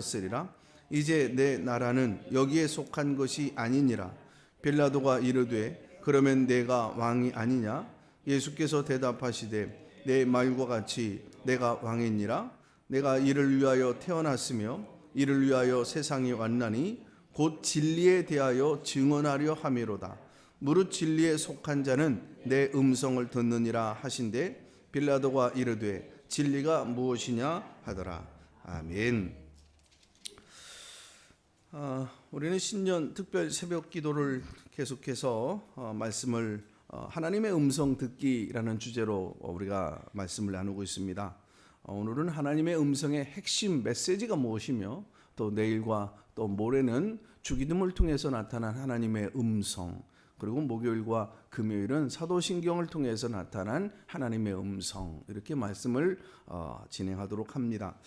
쓰리라. 이제 내 나라는 여기에 속한 것이 아니니라. 빌라도가 이르되 그러면 내가 왕이 아니냐? 예수께서 대답하시되 내 말과 같이 내가 왕이니라. 내가 이를 위하여 태어났으며 이를 위하여 세상에 왔나니 곧 진리에 대하여 증언하려 함이로다. 무릇 진리에 속한 자는 내 음성을 듣느니라 하신대 빌라도가 이르되 진리가 무엇이냐? 하더라. 아멘. 아, 우리는 신년 특별 새벽 기도를 계속해서 어, 말씀을 어, 하나님의 음성 듣기라는 주제로 어, 우리가 말씀을 나누고 있습니다. 어, 오늘은 하나님의 음성의 핵심 메시지가 무엇이며 또 내일과 또 모레는 주기도를 통해서 나타난 하나님의 음성 그리고 목요일과 금요일은 사도신경을 통해서 나타난 하나님의 음성 이렇게 말씀을 어, 진행하도록 합니다.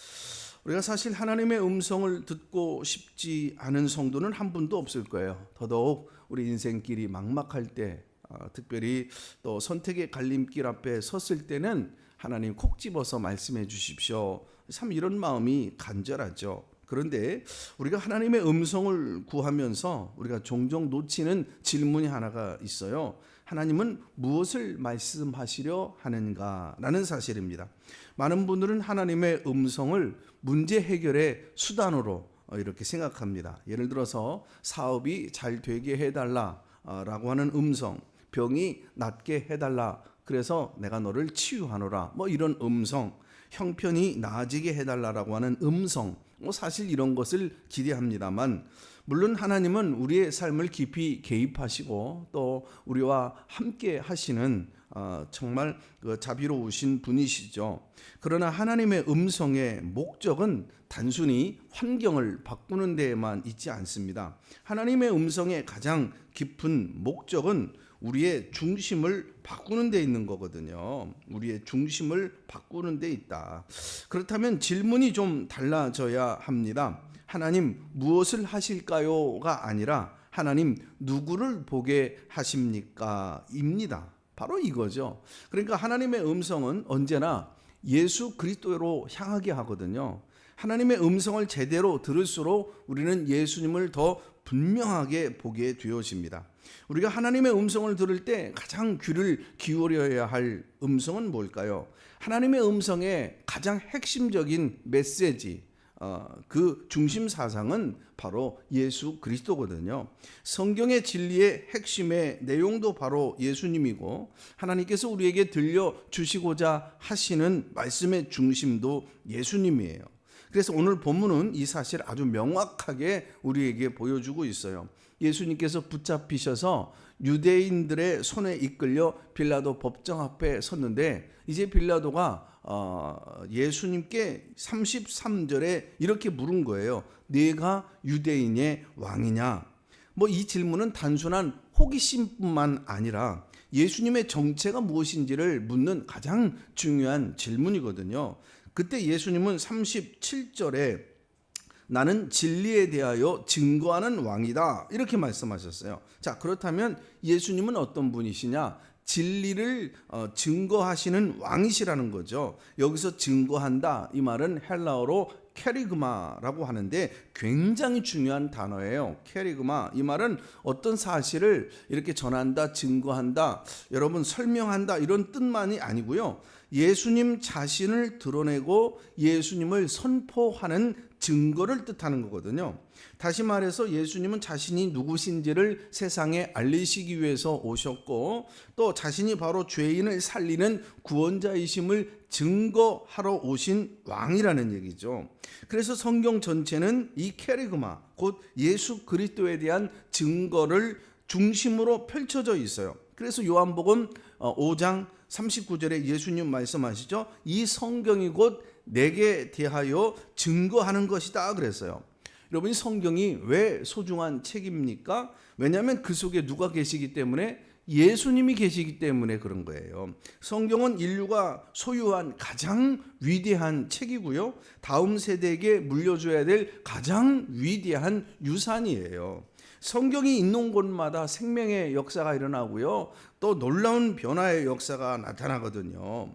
우리가 사실 하나님의 음성을 듣고 싶지 않은 성도는 한 분도 없을 거예요. 더더욱 우리 인생길이 막막할 때, 어, 특별히 또 선택의 갈림길 앞에 섰을 때는 하나님 콕 집어서 말씀해 주십시오. 참 이런 마음이 간절하죠. 그런데 우리가 하나님의 음성을 구하면서 우리가 종종 놓치는 질문이 하나가 있어요. 하나님은 무엇을 말씀하시려 하는가라는 사실입니다. 많은 분들은 하나님의 음성을 문제 해결의 수단으로 어, 이렇게 생각합니다. 예를 들어서 사업이 잘 되게 해달라라고 하는 음성, 병이 낫게 해달라. 그래서 내가 너를 치유하노라. 뭐 이런 음성, 형편이 나아지게 해달라라고 하는 음성. 뭐 사실 이런 것을 기대합니다만 물론 하나님은 우리의 삶을 깊이 개입하시고 또 우리와 함께 하시는 어, 정말 그 자비로우신 분이시죠. 그러나 하나님의 음성의 목적은 단순히 환경을 바꾸는 데에만 있지 않습니다. 하나님의 음성의 가장 깊은 목적은 우리의 중심을 바꾸는 데 있는 거거든요. 우리의 중심을 바꾸는 데 있다. 그렇다면 질문이 좀 달라져야 합니다. 하나님 무엇을 하실까요가 아니라 하나님 누구를 보게 하십니까? 입니다. 바로 이거죠. 그러니까 하나님의 음성은 언제나 예수 그리스도로 향하게 하거든요. 하나님의 음성을 제대로 들을수록 우리는 예수님을 더 분명하게 보게 되어집니다. 우리가 하나님의 음성을 들을 때 가장 귀를 기울여야 할 음성은 뭘까요? 하나님의 음성의 가장 핵심적인 메시지, 어, 그 중심 사상은 바로 예수 그리스도거든요. 성경의 진리의 핵심의 내용도 바로 예수님이고 하나님께서 우리에게 들려 주시고자 하시는 말씀의 중심도 예수님이에요. 그래서 오늘 본문은 이 사실 아주 명확하게 우리에게 보여주고 있어요. 예수님께서 붙잡히셔서 유대인들의 손에 이끌려 빌라도 법정 앞에 섰는데 이제 빌라도가 어, 예수님께 33절에 이렇게 물은 거예요. 네가 유대인의 왕이냐? 뭐 이 질문은 단순한 호기심뿐만 아니라 예수님의 정체가 무엇인지를 묻는 가장 중요한 질문이거든요. 그때 예수님은 37절에 나는 진리에 대하여 증거하는 왕이다. 이렇게 말씀하셨어요. 자, 그렇다면 예수님은 어떤 분이시냐? 진리를 어, 증거하시는 왕이시라는 거죠. 여기서 증거한다. 이 말은 헬라어로 캐리그마라고 하는데 굉장히 중요한 단어예요. 캐리그마. 이 말은 어떤 사실을 이렇게 전한다, 증거한다, 여러분 설명한다 이런 뜻만이 아니고요. 예수님 자신을 드러내고 예수님을 선포하는 증거를 뜻하는 거거든요. 다시 말해서 예수님은 자신이 누구신지를 세상에 알리시기 위해서 오셨고 또 자신이 바로 죄인을 살리는 구원자이심을 증거하러 오신 왕이라는 얘기죠. 그래서 성경 전체는 이 캐리그마 곧 예수 그리스도에 대한 증거를 중심으로 펼쳐져 있어요. 그래서 요한복음 5장 39절에 예수님 말씀하시죠. 이 성경이 곧 내게 대하여 증거하는 것이다 그랬어요. 여러분 이 성경이 왜 소중한 책입니까? 왜냐하면 그 속에 누가 계시기 때문에 예수님이 계시기 때문에 그런 거예요. 성경은 인류가 소유한 가장 위대한 책이고요. 다음 세대에게 물려줘야 될 가장 위대한 유산이에요. 성경이 있는 곳마다 생명의 역사가 일어나고요. 또 놀라운 변화의 역사가 나타나거든요.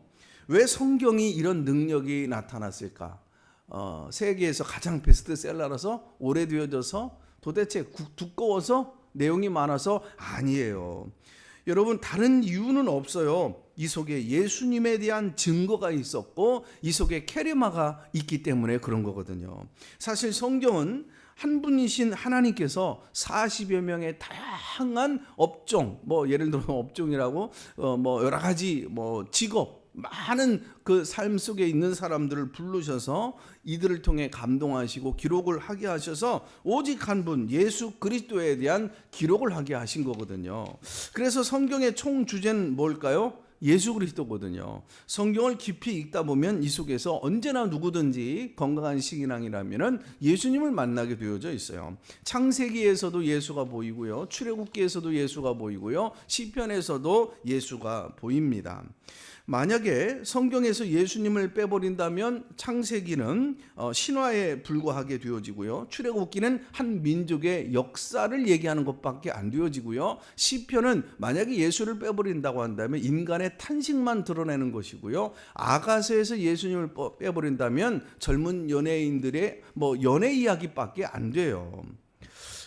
왜 성경이 이런 능력이 나타났을까? 어, 세계에서 가장 베스트셀러라서 오래되어져서 도대체 구- 두꺼워서 내용이 많아서 아니에요. 여러분 다른 이유는 없어요. 이 속에 예수님에 대한 증거가 있었고 이 속에 캐리마가 있기 때문에 그런 거거든요. 사실 성경은 한 분이신 하나님께서 40여 명의 다양한 업종, 뭐 예를 들어 업종이라고 어, 뭐 여러 가지 뭐 직업 많은 그 삶 속에 있는 사람들을 부르셔서 이들을 통해 감동하시고 기록을 하게 하셔서 오직 한 분 예수 그리스도에 대한 기록을 하게 하신 거거든요. 그래서 성경의 총 주제는 뭘까요? 예수 그리스도거든요. 성경을 깊이 읽다 보면 이 속에서 언제나 누구든지 건강한 신앙이라면은 예수님을 만나게 되어져 있어요. 창세기에서도 예수가 보이고요. 출애굽기에서도 예수가 보이고요. 시편에서도 예수가 보입니다. 만약에 성경에서 예수님을 빼버린다면 창세기는 어, 신화에 불과하게 되어지고요. 출애굽기는 한 민족의 역사를 얘기하는 것밖에 안 되어지고요. 시편은 만약에 예수를 빼버린다고 한다면 인간의 탄식만 드러내는 것이고요. 아가서에서 예수님을 뻐- 빼버린다면 젊은 연예인들의 뭐 연애 이야기밖에 안 돼요.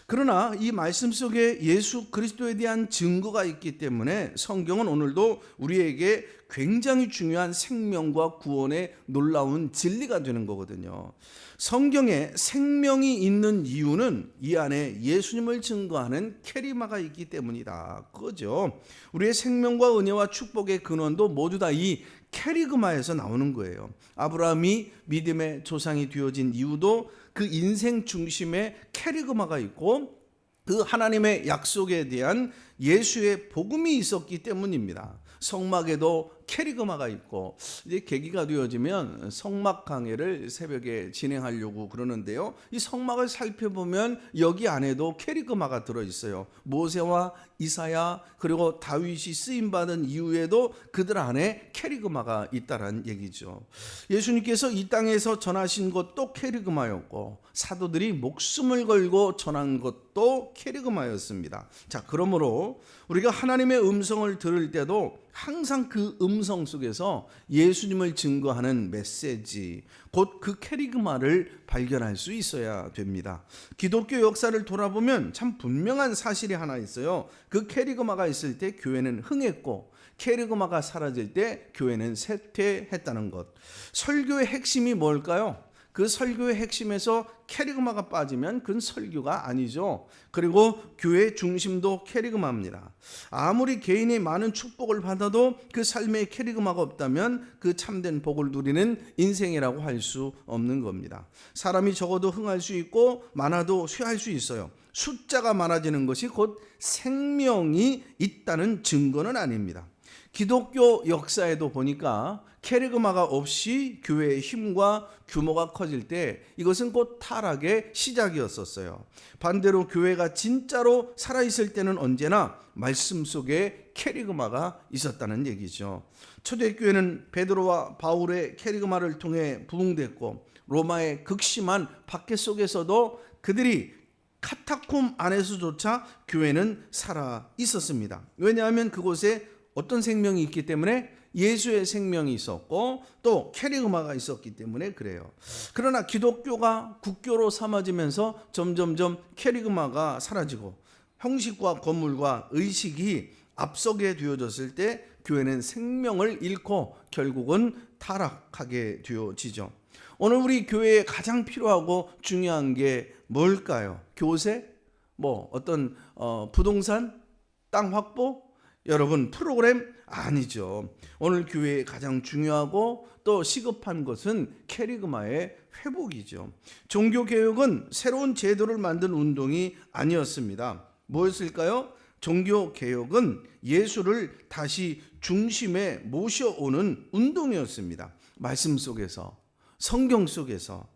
그러나 이 말씀 속에 예수 그리스도에 대한 증거가 있기 때문에 성경은 오늘도 우리에게 굉장히 중요한 생명과 구원의 놀라운 진리가 되는 거거든요. 성경에 생명이 있는 이유는 이 안에 예수님을 증거하는 캐리마가 있기 때문이다. 그거죠. 우리의 생명과 은혜와 축복의 근원도 모두 다 이 캐리그마에서 나오는 거예요. 아브라함이 믿음의 조상이 되어진 이유도 그 인생 중심에 캐리그마가 있고 그 하나님의 약속에 대한 예수의 복음이 있었기 때문입니다. 성막에도 캐리그마가 있고 이제 계기가 되어지면 성막 강해를 새벽에 진행하려고 그러는데요. 이 성막을 살펴보면 여기 안에도 캐리그마가 들어 있어요. 모세와 이사야 그리고 다윗이 쓰임 받은 이후에도 그들 안에 캐리그마가 있다라는 얘기죠. 예수님께서 이 땅에서 전하신 것도 캐리그마였고 사도들이 목숨을 걸고 전한 것도 캐리그마였습니다. 자, 그러므로 우리가 하나님의 음성을 들을 때도 항상 그 음성 속에서 예수님을 증거하는 메시지, 곧 그 캐리그마를 발견할 수 있어야 됩니다. 기독교 역사를 돌아보면 참 분명한 사실이 하나 있어요. 그 캐리그마가 있을 때 교회는 흥했고, 캐리그마가 사라질 때 교회는 쇠퇴했다는 것. 설교의 핵심이 뭘까요? 그 설교의 핵심에서 캐리그마가 빠지면 그건 설교가 아니죠. 그리고 교회의 중심도 캐리그마입니다. 아무리 개인이 많은 축복을 받아도 그 삶에 캐리그마가 없다면 그 참된 복을 누리는 인생이라고 할 수 없는 겁니다. 사람이 적어도 흥할 수 있고 많아도 쇠할 수 있어요. 숫자가 많아지는 것이 곧 생명이 있다는 증거는 아닙니다. 기독교 역사에도 보니까 캐리그마가 없이 교회의 힘과 규모가 커질 때 이것은 곧 타락의 시작이었었어요. 반대로 교회가 진짜로 살아있을 때는 언제나 말씀 속에 캐리그마가 있었다는 얘기죠. 초대교회는 베드로와 바울의 캐리그마를 통해 부흥됐고 로마의 극심한 박해 속에서도 그들이 카타콤 안에서조차 교회는 살아 있었습니다. 왜냐하면 그곳에 어떤 생명이 있기 때문에 예수의 생명이 있었고 또 캐리그마가 있었기 때문에 그래요. 그러나 기독교가 국교로 삼아지면서 점점점 캐리그마가 사라지고 형식과 건물과 의식이 앞서게 되어졌을 때 교회는 생명을 잃고 결국은 타락하게 되어지죠. 오늘 우리 교회에 가장 필요하고 중요한 게 뭘까요? 교세? 뭐 어떤 어, 부동산? 땅 확보? 여러분 프로그램 아니죠. 오늘 교회에 가장 중요하고 또 시급한 것은 캐리그마의 회복이죠. 종교 개혁은 새로운 제도를 만든 운동이 아니었습니다. 뭐였을까요? 종교 개혁은 예수를 다시 중심에 모셔오는 운동이었습니다. 말씀 속에서 성경 속에서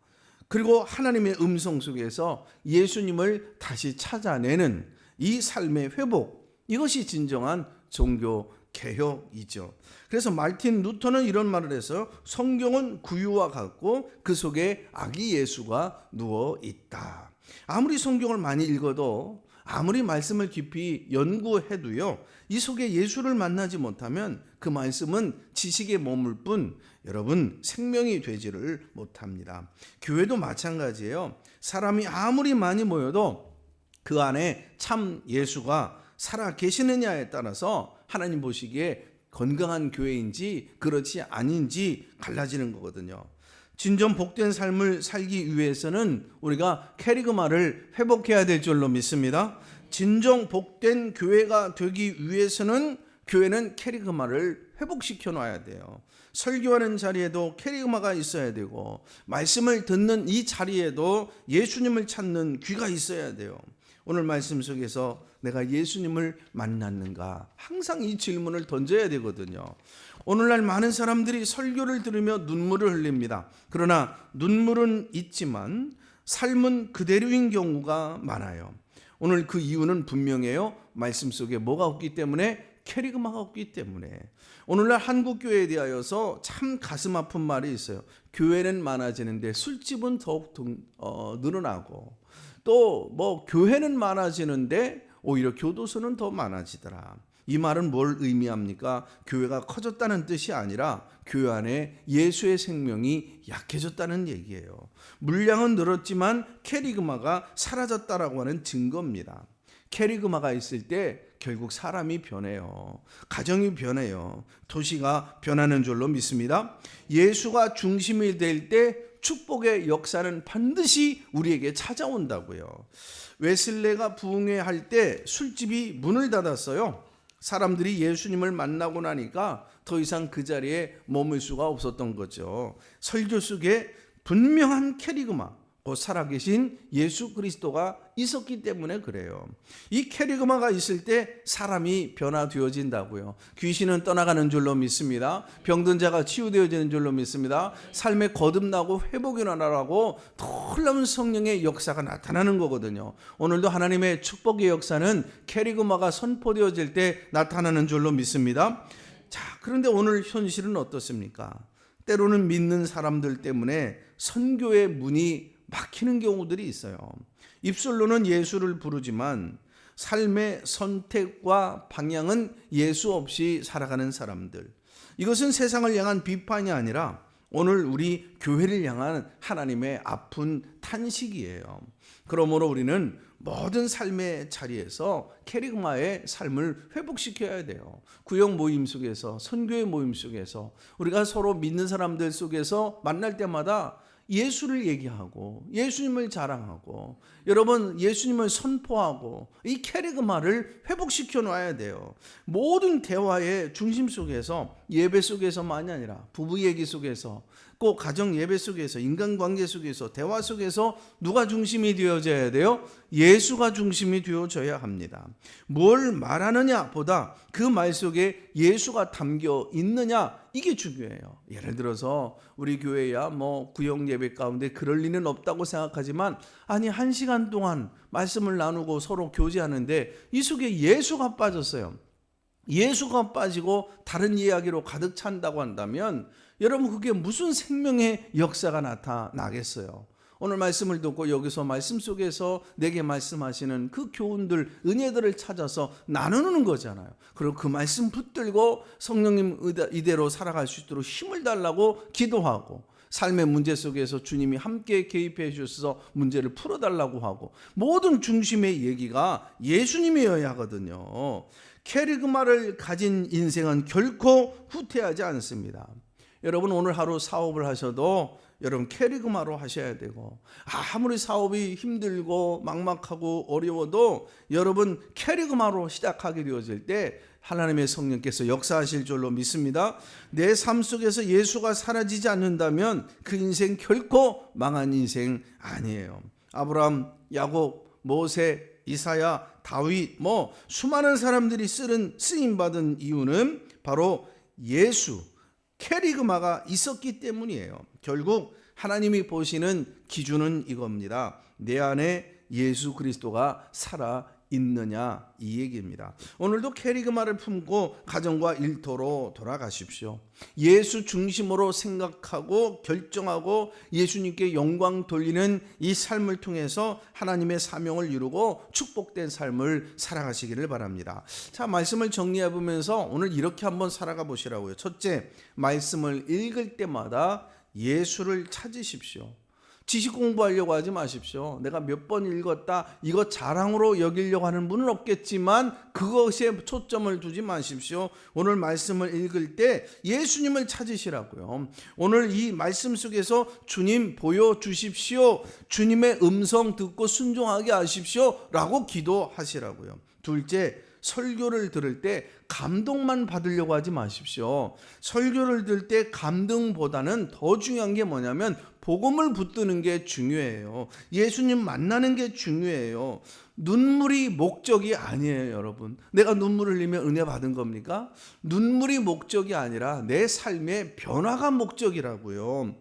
그리고 하나님의 음성 속에서 예수님을 다시 찾아내는 이 삶의 회복 이것이 진정한 종교 개혁이죠. 그래서 말틴 루터는 이런 말을 해서 성경은 구유와 같고 그 속에 아기 예수가 누워 있다. 아무리 성경을 많이 읽어도 아무리 말씀을 깊이 연구해도요, 이 속에 예수를 만나지 못하면 그 말씀은 지식에 머물 뿐 여러분 생명이 되지를 못합니다. 교회도 마찬가지예요. 사람이 아무리 많이 모여도 그 안에 참 예수가 살아 계시느냐에 따라서 하나님 보시기에 건강한 교회인지 그렇지 아닌지 갈라지는 거거든요. 진정 복된 삶을 살기 위해서는 우리가 캐리그마를 회복해야 될 줄로 믿습니다. 진정 복된 교회가 되기 위해서는 교회는 캐리그마를 회복시켜 놔야 돼요. 설교하는 자리에도 캐리그마가 있어야 되고 말씀을 듣는 이 자리에도 예수님을 찾는 귀가 있어야 돼요. 오늘 말씀 속에서 내가 예수님을 만났는가? 항상 이 질문을 던져야 되거든요. 오늘날 많은 사람들이 설교를 들으며 눈물을 흘립니다. 그러나 눈물은 있지만 삶은 그대로인 경우가 많아요. 오늘 그 이유는 분명해요. 말씀 속에 뭐가 없기 때문에 캐리그마가 없기 때문에 오늘날 한국 교회에 대하여서 참 가슴 아픈 말이 있어요. 교회는 많아지는데 술집은 더욱 어, 늘어나고 또 뭐 교회는 많아지는데 오히려 교도소는 더 많아지더라. 이 말은 뭘 의미합니까? 교회가 커졌다는 뜻이 아니라 교회 안에 예수의 생명이 약해졌다는 얘기예요. 물량은 늘었지만 캐리그마가 사라졌다라고 하는 증거입니다. 캐리그마가 있을 때 결국 사람이 변해요. 가정이 변해요. 도시가 변하는 줄로 믿습니다. 예수가 중심이 될 때 축복의 역사는 반드시 우리에게 찾아온다고요. 웨슬레가 부흥회할 때 술집이 문을 닫았어요. 사람들이 예수님을 만나고 나니까 더 이상 그 자리에 머물 수가 없었던 거죠. 설교 속에 분명한 캐리그마, 곧 살아계신 예수 그리스도가 있었기 때문에 그래요. 이 캐리그마가 있을 때 사람이 변화되어진다고요. 귀신은 떠나가는 줄로 믿습니다. 병든 자가 치유되어지는 줄로 믿습니다. 삶에 거듭나고 회복이 나라고 놀라운 성령의 역사가 나타나는 거거든요. 오늘도 하나님의 축복의 역사는 캐리그마가 선포되어질 때 나타나는 줄로 믿습니다. 자, 그런데 오늘 현실은 어떻습니까? 때로는 믿는 사람들 때문에 선교의 문이 막히는 경우들이 있어요. 입술로는 예수를 부르지만 삶의 선택과 방향은 예수 없이 살아가는 사람들. 이것은 세상을 향한 비판이 아니라 오늘 우리 교회를 향한 하나님의 아픈 탄식이에요. 그러므로 우리는 모든 삶의 자리에서 캐리그마의 삶을 회복시켜야 돼요. 구역 모임 속에서, 선교의 모임 속에서, 우리가 서로 믿는 사람들 속에서 만날 때마다 예수를 얘기하고 예수님을 자랑하고 여러분 예수님을 선포하고 이 캐리그마를 회복시켜 놔야 돼요. 모든 대화의 중심 속에서 예배 속에서만이 아니라 부부 얘기 속에서 꼭 가정 예배 속에서 인간관계 속에서 대화 속에서 누가 중심이 되어져야 돼요? 예수가 중심이 되어져야 합니다. 뭘 말하느냐 보다 그 말 속에 예수가 담겨 있느냐 이게 중요해요. 예를 들어서 우리 교회야 뭐 구역 예배 가운데 그럴 리는 없다고 생각하지만 아니 한 시간 동안 말씀을 나누고 서로 교제하는데 이 속에 예수가 빠졌어요. 예수가 빠지고 다른 이야기로 가득 찬다고 한다면 여러분 그게 무슨 생명의 역사가 나타나겠어요? 오늘 말씀을 듣고 여기서 말씀 속에서 내게 말씀하시는 그 교훈들, 은혜들을 찾아서 나누는 거잖아요. 그리고 그 말씀 붙들고 성령님 이대로 살아갈 수 있도록 힘을 달라고 기도하고 삶의 문제 속에서 주님이 함께 개입해 주셔서 문제를 풀어달라고 하고 모든 중심의 얘기가 예수님이어야 하거든요. 캐리그마를 가진 인생은 결코 후퇴하지 않습니다. 여러분 오늘 하루 사업을 하셔도 여러분 캐리그마로 하셔야 되고 아무리 사업이 힘들고 막막하고 어려워도 여러분 캐리그마로 시작하게 되어질 때 하나님의 성령께서 역사하실 줄로 믿습니다. 내 삶 속에서 예수가 사라지지 않는다면 그 인생 결코 망한 인생 아니에요. 아브라함, 야곱, 모세, 이사야, 다윗 뭐 수많은 사람들이 쓰는 쓰임 받은 이유는 바로 예수 캐리그마가 있었기 때문이에요. 결국 하나님이 보시는 기준은 이겁니다. 내 안에 예수 그리스도가 살아 있느냐 이 얘기입니다. 오늘도 캐리그마를 품고 가정과 일터로 돌아가십시오. 예수 중심으로 생각하고 결정하고 예수님께 영광 돌리는 이 삶을 통해서 하나님의 사명을 이루고 축복된 삶을 살아가시기를 바랍니다. 자, 말씀을 정리해 보면서 오늘 이렇게 한번 살아가 보시라고요. 첫째, 말씀을 읽을 때마다 예수를 찾으십시오. 지식 공부하려고 하지 마십시오. 내가 몇 번 읽었다. 이거 자랑으로 여기려고 하는 분은 없겠지만 그것에 초점을 두지 마십시오. 오늘 말씀을 읽을 때 예수님을 찾으시라고요. 오늘 이 말씀 속에서 주님 보여 주십시오. 주님의 음성 듣고 순종하게 하십시오. 라고 기도하시라고요. 둘째, 설교를 들을 때 감동만 받으려고 하지 마십시오. 설교를 들을 때 감동보다는 더 중요한 게 뭐냐면 복음을 붙드는 게 중요해요. 예수님 만나는 게 중요해요. 눈물이 목적이 아니에요, 여러분. 내가 눈물을 흘리면 은혜 받은 겁니까? 눈물이 목적이 아니라 내 삶의 변화가 목적이라고요.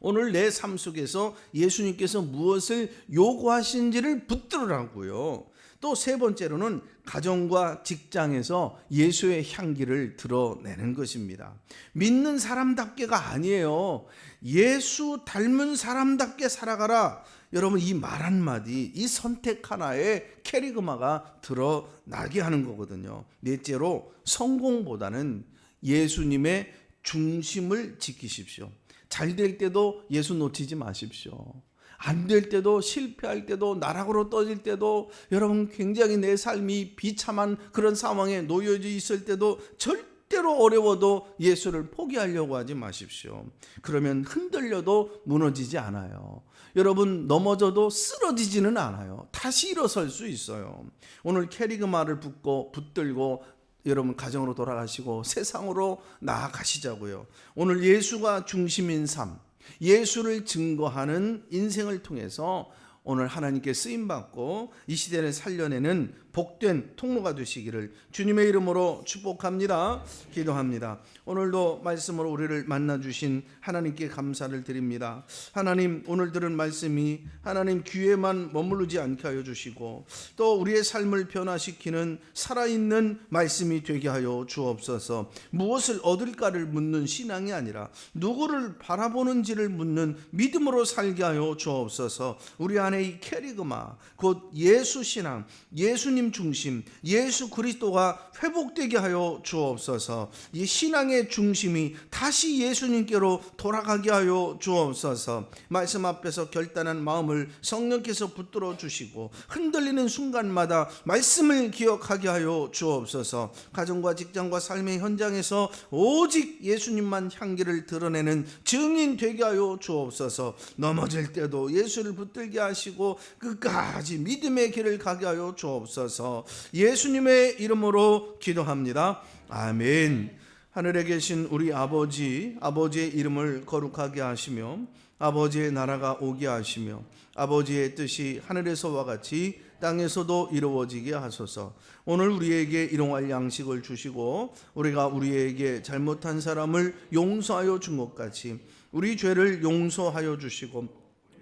오늘 내 삶 속에서 예수님께서 무엇을 요구하신지를 붙들으라고요. 또 세 번째로는 가정과 직장에서 예수의 향기를 드러내는 것입니다. 믿는 사람답게가 아니에요. 예수 닮은 사람답게 살아가라. 여러분 이 말 한마디, 이 선택 하나에 캐리그마가 드러나게 하는 거거든요. 넷째로 성공보다는 예수님의 중심을 지키십시오. 잘 될 때도 예수 놓치지 마십시오. 안 될 때도 실패할 때도 나락으로 떠질 때도 여러분 굉장히 내 삶이 비참한 그런 상황에 놓여져 있을 때도 절대로 어려워도 예수를 포기하려고 하지 마십시오. 그러면 흔들려도 무너지지 않아요. 여러분 넘어져도 쓰러지지는 않아요. 다시 일어설 수 있어요. 오늘 캐리그마를 붙고 붙들고 여러분 가정으로 돌아가시고 세상으로 나아가시자고요. 오늘 예수가 중심인 삶, 예수를 증거하는 인생을 통해서 오늘 하나님께 쓰임 받고 이 시대를 살려내는 복된 통로가 되시기를 주님의 이름으로 축복합니다. 기도합니다. 오늘도 말씀으로 우리를 만나 주신 하나님께 감사를 드립니다. 하나님 오늘 들은 말씀이 하나님 귀에만 머무르지 않게 하여 주시고 또 우리의 삶을 변화시키는 살아있는 말씀이 되게 하여 주옵소서. 무엇을 얻을까를 묻는 신앙이 아니라 누구를 바라보는지를 묻는 믿음으로 살게 하여 주옵소서. 우리 안에 이 캐리그마 곧 예수 신앙, 예수님 중심, 예수 그리스도가 회복되게 하여 주옵소서. 이 신앙의 중심이 다시 예수님께로 돌아가게 하여 주옵소서. 말씀 앞에서 결단한 마음을 성령께서 붙들어 주시고 흔들리는 순간마다 말씀을 기억하게 하여 주옵소서. 가정과 직장과 삶의 현장에서 오직 예수님만 향기를 드러내는 증인 되게 하여 주옵소서. 넘어질 때도 예수를 붙들게 하시 고 끝까지 믿음의 길을 가게 하여 주옵소서. 예수님의 이름으로 기도합니다. 아멘. 하늘에 계신 우리 아버지, 아버지의 이름을 거룩하게 하시며 아버지의 나라가 오게 하시며 아버지의 뜻이 하늘에서와 같이 땅에서도 이루어지게 하소서. 오늘 우리에게 일용할 양식을 주시고 우리가 우리에게 잘못한 사람을 용서하여 준 것 같이 우리 죄를 용서하여 주시고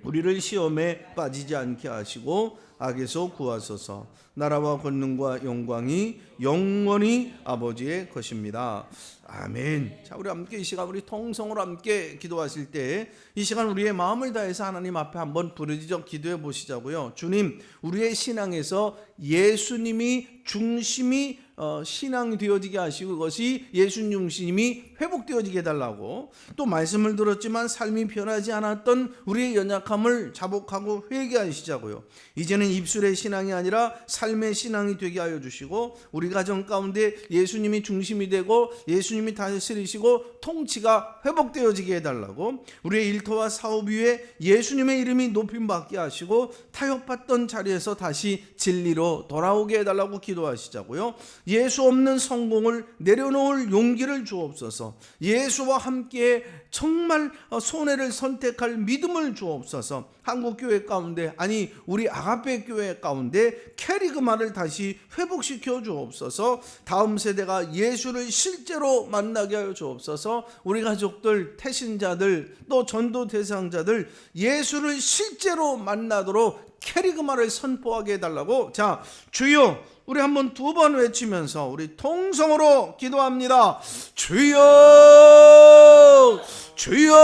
우리를 시험에 빠지지 않게 하시고 악에서 구하소서. 나라와 권능과 영광이 영원히 아버지의 것입니다. 아멘. 자, 우리 함께 이 시간 우리 통성으로 함께 기도하실 때 이 시간 우리의 마음을 다해서 하나님 앞에 한번 부르짖어 기도해 보시자고요. 주님, 우리의 신앙에서 예수님이 중심이 어, 신앙이 되어지게 하시고 그것이 예수님 중심이 회복되어지게 해달라고 또 말씀을 들었지만 삶이 변하지 않았던 우리의 연약함을 자복하고 회개하시자고요. 이제는 입술의 신앙이 아니라 삶의 신앙이 되게 하여 주시고 우리 가정 가운데 예수님이 중심이 되고 예수님이 다스리시고 통치가 회복되어지게 해달라고 우리의 일터와 사업 위에 예수님의 이름이 높임 받게 하시고 타협받던 자리에서 다시 진리로 돌아오게 해달라고 기도하시자고요. 예수 없는 성공을 내려놓을 용기를 주옵소서. 예수와 함께 정말 손해를 선택할 믿음을 주옵소서. 한국 교회 가운데 아니 우리 아가페 교회 가운데 캐리 그마를 다시 회복시켜 주옵소서. 다음 세대가 예수를 실제로 만나게 하여 주옵소서. 우리 가족들 태신자들 또 전도 대상자들 예수를 실제로 만나도록 캐리그마를 선포하게 해달라고. 자 주여 우리 한번 두 번 외치면서 우리 통성으로 기도합니다. 주여 주여.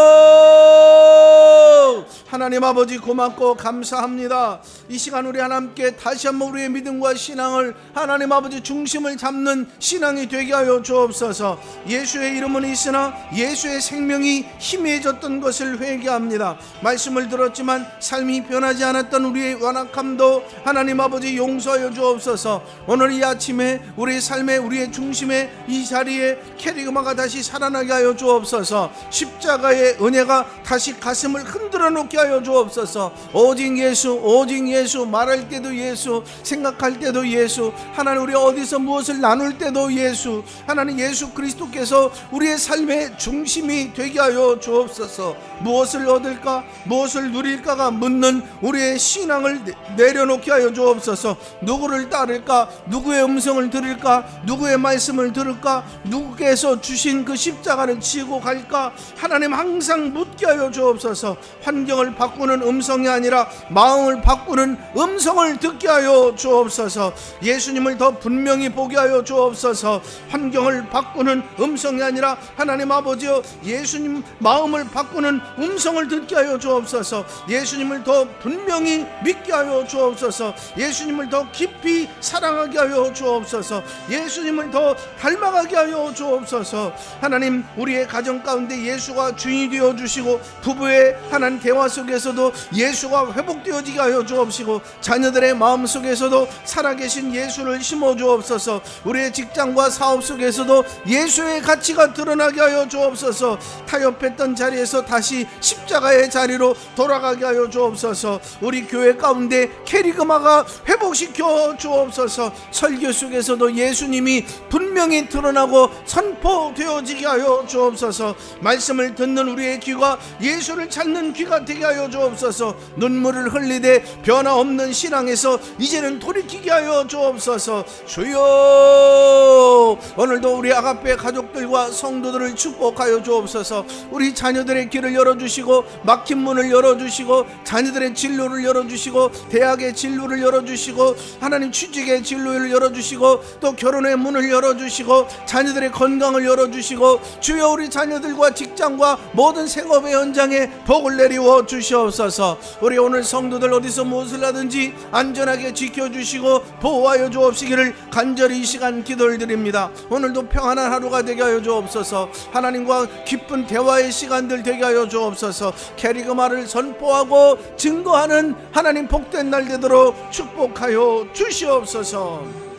하나님 아버지 고맙고 감사합니다. 이 시간 우리 하나님께 다시 한번 우리의 믿음과 신앙을 하나님 아버지 중심을 잡는 신앙이 되게 하여 주옵소서. 예수의 이름은 있으나 예수의 생명이 희미해졌던 것을 회개합니다. 말씀을 들었지만 삶이 변하지 않았던 우리 의 완악함도 하나님 아버지 용서하여 주옵소서. 오늘 이 아침에 우리의 삶의 우리의 중심에 이 자리에 캐리그마가 다시 살아나게 하여 주옵소서. 십자가의 은혜가 다시 가슴을 흔들어 놓게 하여 주옵소서. 오직 예수 오직 예수 말할 때도 예수 생각할 때도 예수 하나님 우리 어디서 무엇을 나눌 때도 예수 하나님 예수 그리스도께서 우리의 삶의 중심이 되게 하여 주옵소서. 무엇을 얻을까? 무엇을 누릴까가 묻는 우리의 신앙 을 내- 내려놓게 하여 주옵소서. 누구를 따를까? 누구의 음성을 들을까? 누구의 말씀을 들을까? 누구께서 주신 그 십자가를 지고 갈까? 하나님 항상 묻게 하여 주옵소서. 환경을 바꾸는 음성이 아니라 마음을 바꾸는 음성을 듣게 하여 주옵소서. 예수님을 더 분명히 보게 하여 주옵소서. 환경을 바꾸는 음성이 아니라 하나님 아버지여 예수님 마음을 바꾸는 음성을 듣게 하여 주옵소서. 예수님을 더 분명히 믿게 하여 주옵소서. 예수님을 더 깊이 사랑하게 하여 주옵소서. 예수님을 더 닮아가게 하여 주옵소서. 하나님 우리의 가정 가운데 예수가 주인이 되어 주시고 부부의 하나님 대화 속에서도 예수가 회복되어지게 하여 주옵시고 자녀들의 마음 속에서도 살아계신 예수를 심어 주옵소서. 우리의 직장과 사업 속에서도 예수의 가치가 드러나게 하여 주옵소서. 타협했던 자리에서 다시 십자가의 자리로 돌아가게 하여 주옵소서. 우리 교회 가운데 캐리그마가 회복시켜 주옵소서. 설교 속에서도 예수님이 분명히 드러나고 선포되어지게 하여 주옵소서. 말씀을 듣는 우리의 귀가 예수를 찾는 귀가 되게 하여 주옵소서. 눈물을 흘리되 변화없는 신앙에서 이제는 돌이키게 하여 주옵소서. 주여! 오늘도 우리 아가페 가족들과 성도들을 축복하여 주옵소서. 우리 자녀들의 길을 열어주시고 막힌 문을 열어주시고 자녀들의 진로를 열어주시고 대학의 진로를 열어주시고 하나님 취직의 진로를 열어주시고 또 결혼의 문을 열어주시고 자녀들의 건강을 열어주시고 주여 우리 자녀들과 직장과 모든 생업의 현장에 복을 내리워 주시옵소서. 우리 오늘 성도들 어디서 무엇을 하든지 안전하게 지켜주시고 보호하여 주옵시기를 간절히 이 시간 기도를 드립니다. 오늘도 평안한 하루가 되게 하여 주옵소서. 하나님과 기쁜 대화의 시간들 되게 하여 주옵소서. 캐리그마를 선포하고 증거하는 하나님 복된 날 되도록 축복하여 주시옵소서